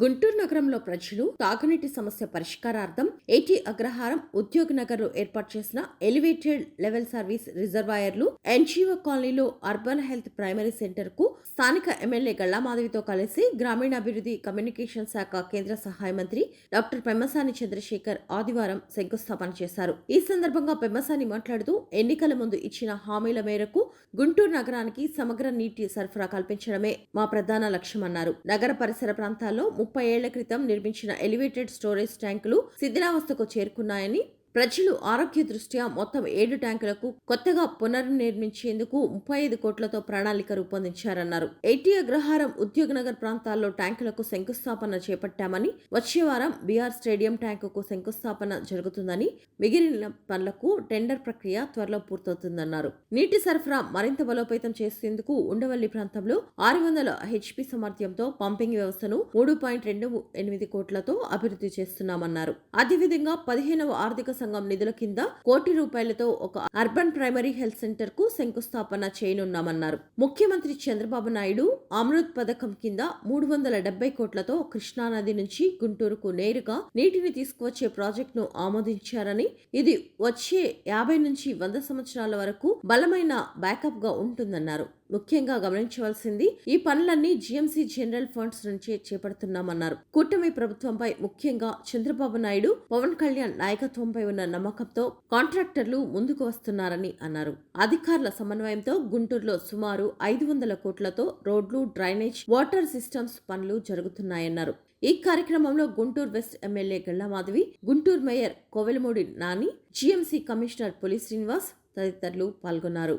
గుంటూరు నగరంలో ప్రజలు తాగునీటి సమస్య పరిష్కారార్థం ఏటీ అగ్రహారం ఉద్యోగ నగర్లో ఏర్పాటు చేసిన ఎలివేటెడ్ లెవెల్ సర్వీస్ రిజర్వాయర్లు ఎన్జీఓ కాలనీలో అర్బన్ హెల్త్ ప్రైమరీ సెంటర్కు స్థానిక ఎమ్మెల్యే గళ్ళామాధవితో కలిసి గ్రామీణాభివృద్ధి కమ్యూనికేషన్ శాఖ కేంద్ర సహాయ మంత్రి డాక్టర్ పెమ్మసాని చంద్రశేఖర్ ఆదివారం శంకుస్థాపన చేశారు. ఈ సందర్భంగా పెమ్మసాని మాట్లాడుతూ ఎన్నికల ముందు ఇచ్చిన హామీల మేరకు గుంటూరు నగరానికి సమగ్ర నీటి సరఫరా కల్పించడమే మా ప్రధాన లక్ష్యమన్నారు. నగర పరిసర ప్రాంతాల్లో ముప్పై ఏళ్ళ క్రితం నిర్మించిన ఎలివేటెడ్ స్టోరేజ్ ట్యాంకులు శిథిలావస్థకు చేరుకున్నాయని ప్రజలు ఆరోగ్య దృష్ట్యా మొత్తం ఏడు ట్యాంకులకు కొత్తగా పునర్నిర్మించేందుకు ముప్పై ఐదు కోట్లతో ప్రణాళిక రూపొందించారన్నారు. ఎయిటీ అగ్రహారం ఉద్యోగ నగర్ ప్రాంతాల్లో ట్యాంకులకు శంకుస్థాపన చేపట్టామని వచ్చే వారం బీఆర్ స్టేడియం ట్యాంకుకు శంకుస్థాపన జరుగుతుందని మిగిలిన పనులకు టెండర్ ప్రక్రియ త్వరలో పూర్తవుతుందన్నారు. నీటి సరఫరా మరింత బలోపేతం చేసేందుకు ఉండవల్లి ప్రాంతంలో ఆరు వందల హెచ్పి సామర్థ్యంతో పంపింగ్ వ్యవస్థను మూడు పాయింట్ రెండు ఎనిమిది కోట్లతో అభివృద్ధి చేస్తున్నామన్నారు. అదేవిధంగా పదిహేనవ ఆర్థిక సంఘం నిధుల కింద కోటి రూపాయలతో ఒక అర్బన్ ప్రైమరీ హెల్త్ సెంటర్కు శంకుస్థాపన చేయనున్నామన్నారు. ముఖ్యమంత్రి చంద్రబాబు నాయుడు అమృత్ పథకం కింద మూడు వందల డెబ్బై కోట్లతో కృష్ణానది నుంచి గుంటూరుకు నేరుగా నీటిని తీసుకువచ్చే ప్రాజెక్టును ఆమోదించారని ఇది వచ్చే యాభై నుంచి వంద సంవత్సరాల వరకు బలమైన బ్యాకప్గా ఉంటుందన్నారు. ముఖ్యంగా గమనించవలసింది ఈ పనులన్నీ జీఎంసీ జనరల్ ఫండ్స్ నుంచే చేపడుతున్నామన్నారు. కూటమి ప్రభుత్వంపై ముఖ్యంగా చంద్రబాబు నాయుడు పవన్ కళ్యాణ్ నాయకత్వంపై ఉన్న నమ్మకంతో కాంట్రాక్టర్లు ముందుకు వస్తున్నారని అన్నారు. అధికారుల సమన్వయంతో గుంటూరులో సుమారు ఐదు వందల కోట్లతో రోడ్లు డ్రైనేజ్ వాటర్ సిస్టమ్స్ పనులు జరుగుతున్నాయన్నారు. ఈ కార్యక్రమంలో Guntur west MLA Galla Madhavi Guntur mayor Kovelamudi Nani GMC commissioner Puli Srinivas తదితరులు పాల్గొన్నారు.